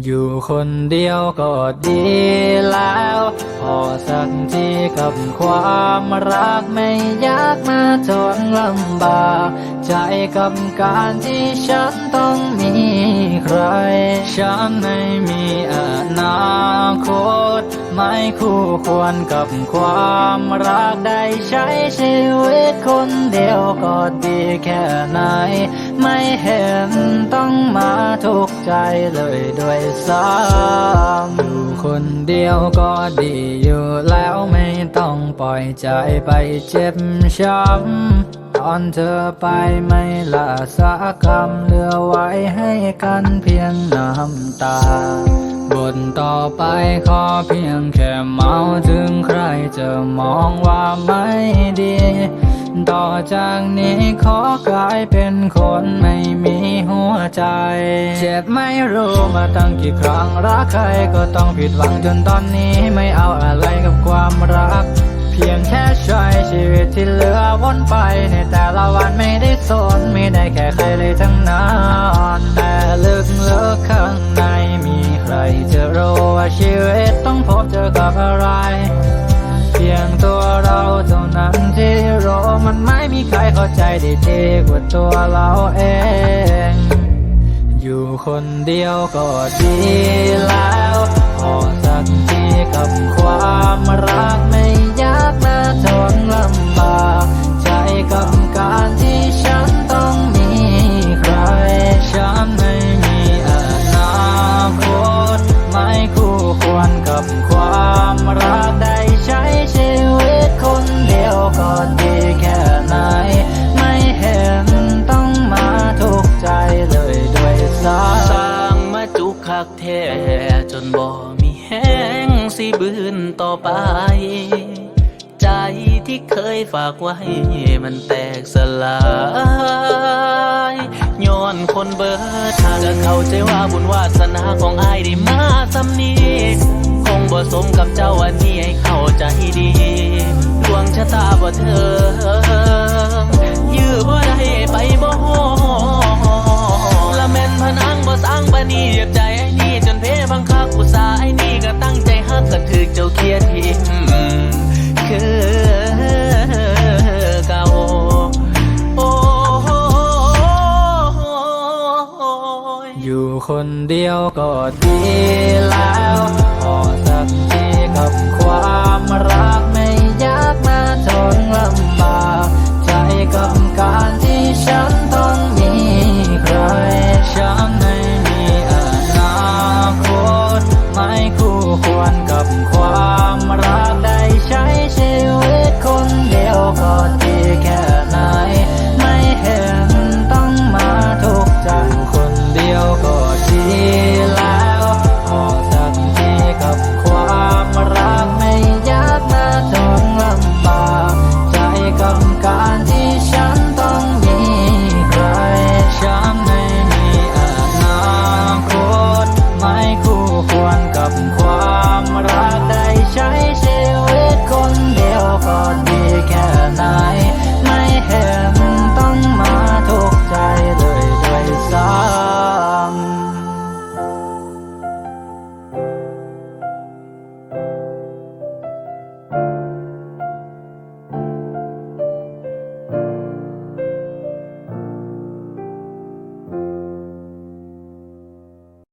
อยู่คนเดียวก็ดีแล้ว พอสักทีกับความรักไม่อยากมาทนลำบาก ใจกับการที่ฉันต้องมีใคร ฉันไม่มีอนาคต ไม่คู่ควรกับความรักได้ใช้ชีวิตคนเดียวก็ดีแค่ไหน ไม่เห็นต้องมาทุกใจเลยด้วยซ้ำอยู่คนเดียวก็ดีอยู่แล้วไม่ต้องปล่อยใจไปเจ็บช้ำตอนเธอไปไม่ละสักคำเหลือไว้ให้กันเพียงน้ำตาบทต่อไปขอเพียงแค่เมาถึงใครจะมองว่าไม่ดี ต่อจากนี้ขอกลายเป็นคนไม่มีหัวใจ เจ็บไม่รู้มาตั้งกี่ครั้งรักใครก็ต้องผิดหวังจนตอนนี้ไม่เอาอะไรกับความรัก เพียงแค่ใช้ชีวิตที่เหลือวนไป ในแต่ละวันไม่ได้สนไม่ได้แค่ใครเลยทั้งนั้นแต่ลึกเลิกๆข้างในมีใครจะรู้ว่าชีวิตต้องพบเจอกับอะไร ใจได้ดีกว่าตัวเราเอง อยู่คนเดียวก็ดีแล้วพอสักทีกับความรักไม่ยากมาทนลำบากใจกับการที่ฉันต้องมีใคร ฉันไม่มีอนาคตไม่คู่ควรกับความรักได้ใช้ชีวิตคนเดียวก็ดี คักแท้จนบ่มีแห้งสิบืนต่อไป ใจที่เคยฝากไว้มันแตกสลายย้อนคนเบิดทางก็เข้าใจว่าบุญวาสนาของอายได้มาสำนีคงบ่สมกับเจ้าอันนี้ให้เข้าใจดีดวงชะตาบ่เธอ ไอ้นี่ก็ตั้งใจฮักก็ถึกเจ้าเคียดทิมคือเก่าโอ้ยอยู่คนเดียวก็ดีแล้วพอสักทีกับควา 干净。